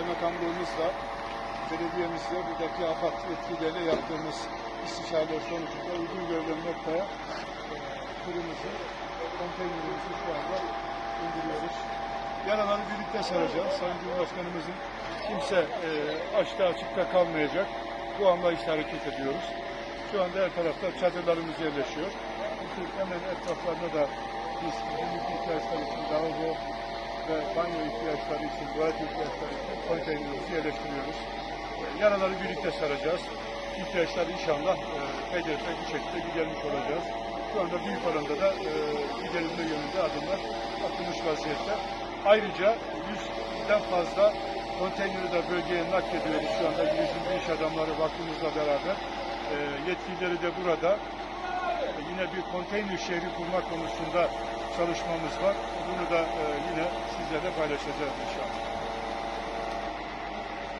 kaymakamlığımızla, belediyemizle, buradaki AFAD yetkilileriyle yaptığımız istişareler sonucunda uygun görülen noktaya e, tırımızı, konteynerimizi şu anda indiriyoruz. Yaraları birlikte saracağız. Sayın Cumhurbaşkanımızın kimse e, açta açıkta kalmayacak. Bu anlayışla hareket ediyoruz. Şu anda her tarafta çadırlarımız yerleşiyor. Bu hemen etraflarına da biz günlük ihtiyaçlar için lavabo ve banyo ihtiyaçları için, tuvalet ihtiyaçları için konteynerimizi yerleştiriyoruz. E, Yaraları birlikte saracağız. İhtiyaçları inşallah hedefe bir şekilde gidermiş olacağız. Şu anda büyük oranda da e, giderilme yönünde adımlar atılmış vaziyette. Ayrıca 100'den fazla konteyneri de bölgeye naklediyoruz şu anda girişimci iş adamları vakfımızla beraber. E, yetkilileri de burada. E, yine bir konteyner şehri kurmak konusunda çalışmamız var. Bunu da e, yine 快乐签证你去